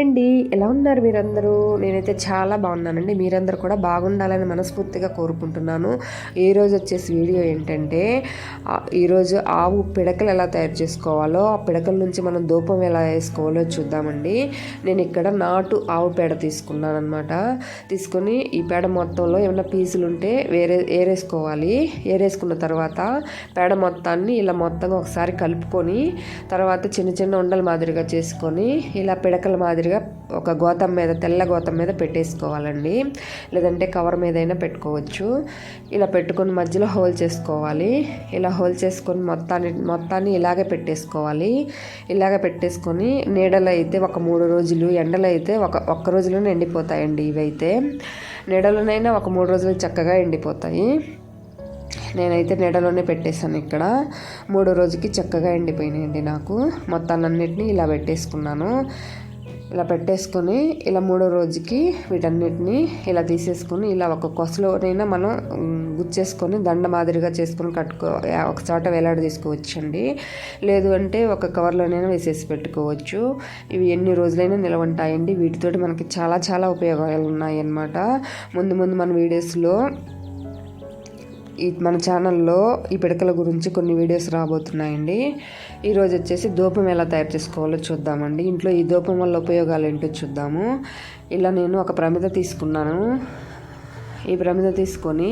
అండి ఎలా ఉన్నారు మీరందరూ? నేనైతే చాలా బాగున్నానండి. మీరందరూ కూడా బాగుండాలని మనస్ఫూర్తిగా కోరుకుంటున్నాను. ఈ రోజు వచ్చేసి వీడియో ఏంటంటే ఈరోజు ఆవు పిడకలు ఎలా తయారు చేసుకోవాలో ఆ పిడకల నుంచి మనం ధూపం ఎలా వేసుకోవాలో చూద్దామండి. నేను ఇక్కడ నాటు ఆవు పేడ తీసుకున్నాను అనమాట తీసుకొని ఈ పేడ మొత్తంలో ఏమైనా పీసులు ఉంటే వేరే ఏరేసుకోవాలి. ఏరేసుకున్న తర్వాత పేడ మొత్తాన్ని ఇలా మొత్తంగా ఒకసారి కలుపుకొని తర్వాత చిన్న చిన్న ఉండల మాదిరిగా చేసుకొని ఇలా పిడకల మాదిరిగా ఒక గోతం మీద తెల్ల గోతం మీద పెట్టేసుకోవాలండి. లేదంటే కవర్ మీద అయినా పెట్టుకోవచ్చు. ఇలా పెట్టుకొని మధ్యలో హోల్ చేసుకోవాలి. ఇలా హోల్ చేసుకొని మొత్తాన్ని మొత్తాన్ని ఇలాగే పెట్టేసుకోవాలి. ఇలాగే పెట్టేసుకొని నీడలో అయితే ఒక మూడు రోజులు ఎండలో అయితే ఒక ఒక్క రోజులోనే ఎండిపోతాయండి ఇవైతే. నీడలోనైనా ఒక మూడు రోజులు చక్కగా ఎండిపోతాయి. నేనైతే నీడలోనే పెట్టేశాను ఇక్కడ. మూడో రోజుకి చక్కగా ఎండిపోయినాయండి నాకు. మొత్తాన్నిటిని ఇలా పెట్టేసుకున్నాను. ఇలా పెట్టేసుకొని ఇలా మూడో రోజుకి వీటన్నిటిని ఇలా తీసేసుకొని ఇలా ఒక కొసలోనైనా మనం గుచ్చేసుకొని దండ మాదిరిగా చేసుకొని కట్టుకో ఒక చోట వేలాడ తీసుకోవచ్చండి. లేదు అంటే ఒక కవర్లోనైనా వేసేసి పెట్టుకోవచ్చు. ఇవి ఎన్ని రోజులైనా నిలవంటాయండి. వీటితోటి మనకి చాలా చాలా ఉపయోగాలు ఉన్నాయి అన్నమాట ముందు ముందు మన వీడియోస్లో ఈ మన ఛానల్లో ఈ పిడకల గురించి కొన్ని వీడియోస్ రాబోతున్నాయండి. ఈరోజు వచ్చేసి ధూపం ఎలా తయారు చేసుకోవాలో చూద్దామండి. ఇంట్లో ఈ ధూపం వల్ల ఉపయోగాలు ఏంటో చూద్దాము. ఇలా నేను ఒక ప్రమిద తీసుకున్నాను. ఈ ప్రమిద తీసుకొని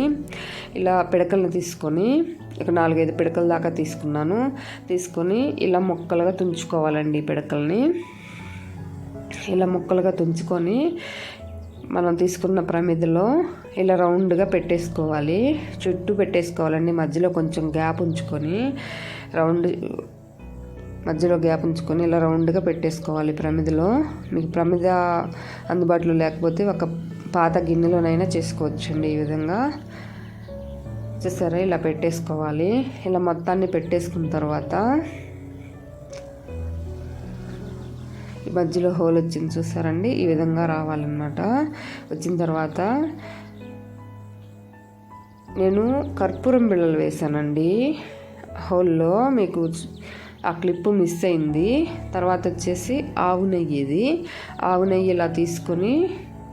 ఇలా పిడకలను తీసుకొని ఒక నాలుగైదు పిడకల దాకా తీసుకున్నాను. తీసుకొని ఇలా మొక్కలుగా తుంచుకోవాలండి ఈ పిడకల్ని. ఇలా ముక్కలుగా తుంచుకొని మనం తీసుకున్న ప్రమిదలో ఇలా రౌండ్గా పెట్టేసుకోవాలి. చుట్టూ పెట్టేసుకోవాలండి. మధ్యలో కొంచెం గ్యాప్ ఉంచుకొని రౌండ్ మధ్యలో గ్యాప్ ఉంచుకొని ఇలా రౌండ్గా పెట్టేసుకోవాలి ప్రమిదలో. మీకు ప్రమిద అందుబాటులో లేకపోతే ఒక పాత గిన్నెలోనైనా చేసుకోవచ్చండి ఈ విధంగా. చూసారా? ఇలా పెట్టేసుకోవాలి. ఇలా మొత్తాన్ని పెట్టేసుకున్న తర్వాత మధ్యలో హోల్ వచ్చింది చూసారండి? ఈ విధంగా రావాలన్నమాట. వచ్చిన తర్వాత నేను కర్పూరం బిళ్ళలు వేసానండి హోల్లో మీకు ఆ క్లిప్ మిస్ అయింది. తర్వాత వచ్చేసి ఆవు నెయ్యి ఇది. ఆవు నెయ్యి ఇలా తీసుకొని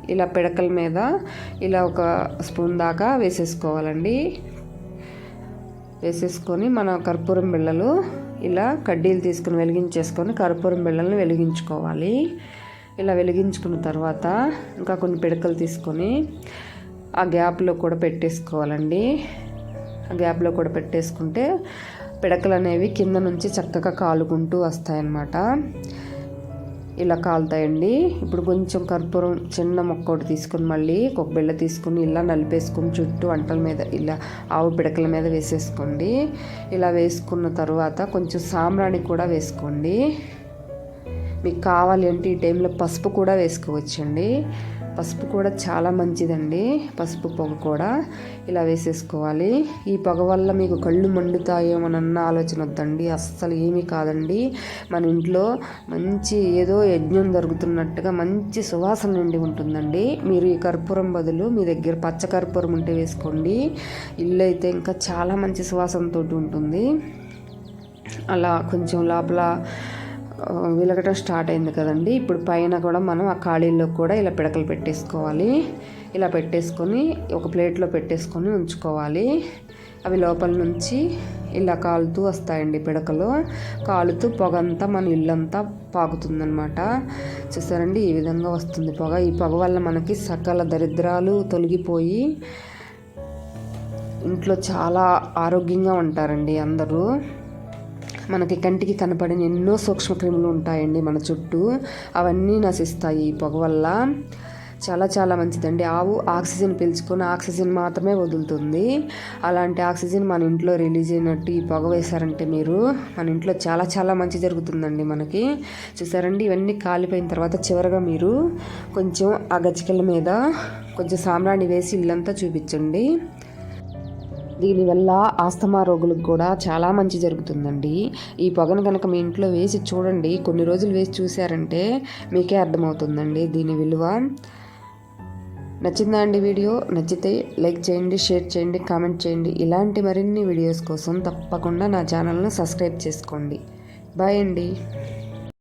ఇలా పిడకల మీద ఇలా ఒక స్పూన్ దాకా వేసేసుకోవాలండి. వేసేసుకొని మన కర్పూరం బిళ్ళలు ఇలా కడ్డీలు తీసుకుని వెలిగించేసుకొని కర్పూరం బిళ్ళలను వెలిగించుకోవాలి. ఇలా వెలిగించుకున్న తర్వాత ఇంకా కొన్ని పిడకలు తీసుకొని ఆ గ్యాప్లో కూడా పెట్టేసుకోవాలండి. ఆ గ్యాప్లో కూడా పెట్టేసుకుంటే పిడకలు అనేవి కింద నుంచి చక్కగా కాలుకుంటూ వస్తాయన్నమాట. ఇలా కాలుతాయండి. ఇప్పుడు కొంచెం కర్పూరం చిన్న మొక్క ఒకటి తీసుకొని మళ్ళీ ఒక బిళ్ళ తీసుకొని ఇలా నలిపేసుకుని చుట్టూ వంటల మీద ఇలా ఆవు పిడకల మీద వేసేసుకోండి. ఇలా వేసుకున్న తర్వాత కొంచెం సాంబ్రాణి కూడా వేసుకోండి. మీకు కావాలి అంటే ఈ టైంలో పసుపు కూడా వేసుకోవచ్చండి. పసుపు కూడా చాలా మంచిదండి. పసుపు పొగ కూడా ఇలా వేసేసుకోవాలి. ఈ పొగ వల్ల మీకు కళ్ళు మండుతాయేమోనన్న ఆలోచన వద్దండి. అస్సలు ఏమీ కాదండి. మన ఇంట్లో మంచి ఏదో యజ్ఞం జరుగుతున్నట్టుగా మంచి సువాసన నిండి ఉంటుందండి. మీరు ఈ కర్పూరం బదులు మీ దగ్గర పచ్చ కర్పూరం ఉంటే వేసుకోండి. ఇల్లు అయితే ఇంకా చాలా మంచి సువాసనతో ఉంటుంది. అలా కొంచెం లోపల వెలగటం స్టార్ట్ అయింది కదండి. ఇప్పుడు పైన కూడా మనం ఆ ఖాళీల్లో కూడా ఇలా పిడకలు పెట్టేసుకోవాలి. ఇలా పెట్టేసుకొని ఒక ప్లేట్లో పెట్టేసుకొని ఉంచుకోవాలి. అవి లోపల నుంచి ఇలా కాలుతూ వస్తాయండి పిడకలు. కాలుతూ పొగ అంతా మన ఇల్లంతా పాకుతుందనమాట చూసారండి? ఈ విధంగా వస్తుంది పొగ. ఈ పొగ వల్ల మనకి సకల దరిద్రాలు తొలగిపోయి ఇంట్లో చాలా ఆరోగ్యంగా ఉంటారండి అందరూ. మనకి కంటికి కనపడిన ఎన్నో సూక్ష్మక్రిములు ఉంటాయండి మన చుట్టూ. అవన్నీ నశిస్తాయి ఈ పొగ వల్ల. చాలా చాలా మంచిదండి. ఆవు ఆక్సిజన్ పీల్చుకొని ఆక్సిజన్ మాత్రమే వదులుతుంది. అలాంటి ఆక్సిజన్ మన ఇంట్లో రిలీజ్ అయినట్టు ఈ పొగ వేశారంటే మీరు మన ఇంట్లో చాలా చాలా మంచి జరుగుతుందండి మనకి. చూసారండి? ఇవన్నీ కాలిపోయిన తర్వాత చివరగా మీరు కొంచెం ఆ గచ్చికల మీద కొంచెం సామ్రాణి వేసి ఇల్లంతా చూపించండి. దీనివల్ల ఆస్తమా రోగులకు కూడా చాలా మంచి జరుగుతుందండి. ఈ పొగను కనుక మీ ఇంట్లో వేసి చూడండి కొన్ని రోజులు వేసి చూశారంటే మీకే అర్థమవుతుందండి దీని విలువ. నచ్చిందా అండి వీడియో? నచ్చితే లైక్ చేయండి షేర్ చేయండి కామెంట్ చేయండి. ఇలాంటి మరిన్ని వీడియోస్ కోసం తప్పకుండా నా ఛానల్ను సబ్స్క్రైబ్ చేసుకోండి. బాయ్ అండి.